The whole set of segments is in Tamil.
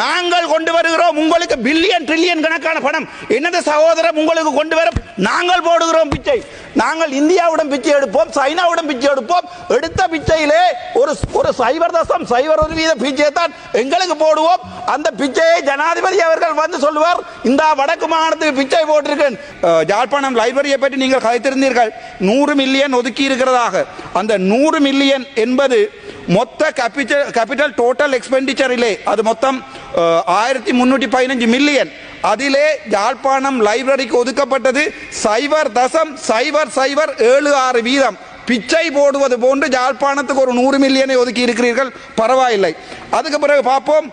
நாங்கள் கொண்டு வருகிறோம் உங்களுக்கு பில்லியன் ட்ரில்லியன் கணக்கான பணம். என்னது சகோதரம் உங்களுக்கு கொண்டு வர நாங்கள் போடுகிறோம் பிச்சை. நாங்கள் இந்தியாவுடன் பிச்சை எடுப்போம் சைனாவுடன் பிச்சை எடுப்போம். எடுத்த பிச்சையிலே ஒரு ஒரு சைபர் தசம் சைபர் ஒரு வீத பிச்சையை தான் எங்களுக்கு போடுவோம். அந்த பிச்சையை ஜனாதிபதி அவர்கள் வந்து சொல்லுவார் இந்த வடக்கு மாகாணத்துக்கு பிச்சை போட்டிருக்கேன். ஜாழ்ப்பாணம் லைப்ரரியை பற்றி நீங்கள் கதைத்திருந்தீர்கள். நூறு மில்லியன் ஒதுக்கி இருக்கிறதாக. அந்த நூறு மில்லியன் என்பது மொத்த கேபிட்டல் கேபிட்டல் டோட்டல் எக்ஸ்பெண்டிச்சரிலே அது மொத்தம் ஆயிரத்தி முன்னூற்றி பதினஞ்சு மில்லியன் அதிலே யாழ்ப்பாணம் லைப்ரரிக்கு ஒதுக்கப்பட்டது சைபர் தசம் சைபர் சைபர் ஏழு ஆறு வீதம். பிச்சை போடுவது போன்று யாழ்ப்பாணத்துக்கு ஒரு நூறு மில்லியனை ஒதுக்கி இருக்கிறீர்கள். பரவாயில்லை. அதுக்கு பிறகு பார்ப்போம்.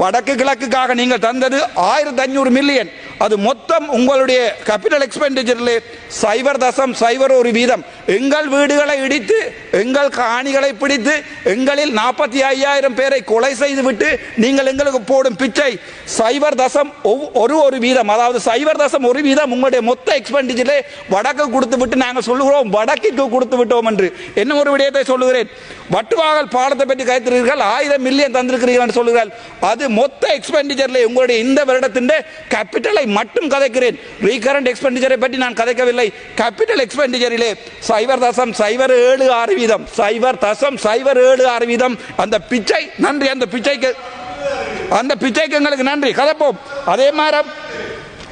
வடக்கு கிழக்குக்காக நீங்கள் தந்தது ஆயிரத்தி ஐநூறு மில்லியன் அது மொத்தம் உங்களுடைய கேபிட்டல் எக்ஸ்பெண்டிச்சரில் சைபர் தசம் சைபர் ஒரு வீதம். எங்கள் வீடுகளை இடித்து எங்கள் காணிகளை பிடித்து எங்களில் நாற்பத்தி ஐயாயிரம் பேரை கொலை செய்துவிட்டு நீங்கள் எங்களுக்கு போடும் பிச்சை. சைபர் தசம் ஒரு ஒரு வீதம். அதாவது சைபர் தசம் ஒரு வீதம் உங்களுடைய மொத்த எக்ஸ்பெண்டிச்சரில் வடக்கு கொடுத்து விட்டு நாங்கள் சொல்லுகிறோம் வடக்கிற்கு கொடுத்து விட்டோம் என்று. என்ன ஒரு விடயத்தை சொல்லுகிறேன்? வட்டுவாகல் பாடத்தை பற்றி கைத்திருக்கிறீர்கள் ஆயிரம் மில்லியன் தந்திருக்கிறீர்கள் சொல்லுகிறார். அது மொத்த எக்ஸ்பெண்டிச்சர்ல உங்களுடைய இந்த வருடத்தின் கேபிட்டலை மட்டும் கதைக்கிறேன். ரீகரண்ட் எக்ஸ்பெண்டிச்சரை பற்றி நான் கதைக்கவில்லை. கேபிட்டல் எக்ஸ்பெண்டிச்சரிலே சைவர் தசம் சைவர் ஏழு ஆறு வீதம். சைவர் தசம் சைவர் ஏழு ஆறு வீதம். அந்த பிச்சை நன்றி. அந்த பிச்சைக்கு அந்த பிச்சைக்கு எங்களுக்கு நன்றி. கதைப்போம். அதே மாதிரி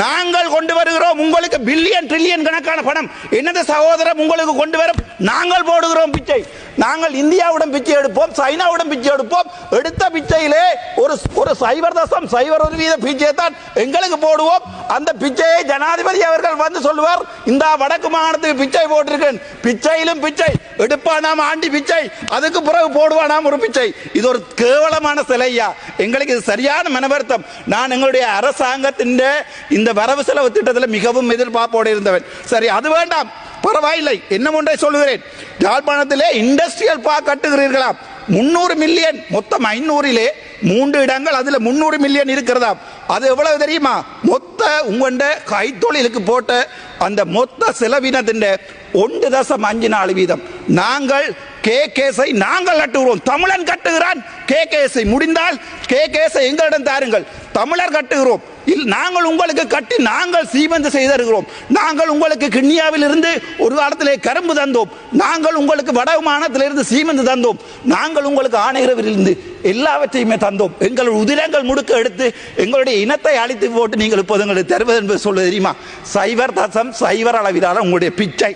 நாங்கள் கொண்டு வருகிறோம் உங்களுக்கு பில்லியன் ட்ரில்லியன் கணக்கான பணம். என்னது சகோதரம் உங்களுக்கு கொண்டு வர நாங்கள் போடுகிறோம் பிச்சை. நாங்கள் இந்தியாவுடன் பிச்சை எடுப்போம் சைனாவுடன் பிச்சை எடுப்போம். எடுத்த பிச்சையிலே ஒரு ஒரு சைவர் தசம் சைவர் ஒரு வீத பிச்சையை தான் எங்களுக்கு போடுவோம். அந்த பிச்சையை ஜனாதிபதி அவர்கள் வந்து சொல்லுவார். இந்த வடக்கு மாகாணத்துக்கு பிச்சை போட்டிருக்கேன். பிச்சையிலும் பிச்சை. எடுப்பானாம் ஆண்டி பிச்சை. அதுக்கு பிறகு போடுவானாம் ஒரு பிச்சை. இது ஒரு கேவலமான சிலையா? எங்களுக்கு இது சரியான மனவருத்தம். நான் எங்களுடைய அரசாங்கத்தின் இந்த வரவு செலவு திட்டத்தில் மிகவும் எதிர்பார்ப்போடு இருந்தவன். சரி அது வேண்டாம். பரவாயில்லை. என்ன ஒன்றை சொல்லுகிறேன். யாழ்ப்பாணத்திலே இண்டஸ்ட்ரியல் பார்க் கட்டுகிறீர்களாம் முன்னூறு மில்லியன் மொத்தம் ஐநூறிலே மூன்று இடங்கள் அதில் முன்னூறு மில்லியன் இருக்கிறதா? அது எவ்வளவு தெரியுமா? மொத்த உங்கண்ட கைத்தொழிலுக்கு போட்ட அந்த மொத்த செலவினத்தின் ஒன்று தசம் அஞ்சு நாலு வீதம். நாங்கள் கே கேஸை நாங்கள் கட்டுகிறோம். தமிழன் கட்டுகிறான். கே கேஸை முடிந்தால் கே கேஸை எங்களிடம் தாருங்கள். தமிழர் கட்டுகிறோம். நாங்கள் உங்களுக்கு கட்டி நாங்கள் சீமந்து செய்திருக்கிறோம் நாங்கள் உங்களுக்கு கிண்ணியாவில் இருந்து ஒரு காலத்திலே கரும்பு தந்தோம். நாங்கள் உங்களுக்கு வடமானத்திலிருந்து சீமந்து தந்தோம். நாங்கள் உங்களுக்கு ஆணையரவிலிருந்து எல்லாவற்றையுமே தந்தோம். எங்கள் உதிரங்கள் முடுக்க எடுத்து எங்களுடைய இனத்தை அழித்து போட்டு நீங்கள் இப்போது எங்களுக்கு தருவது என்பது சொல்ல தெரியுமா? சைவர் தசம் சைவர் அளவிலான உங்களுடைய பிச்சை.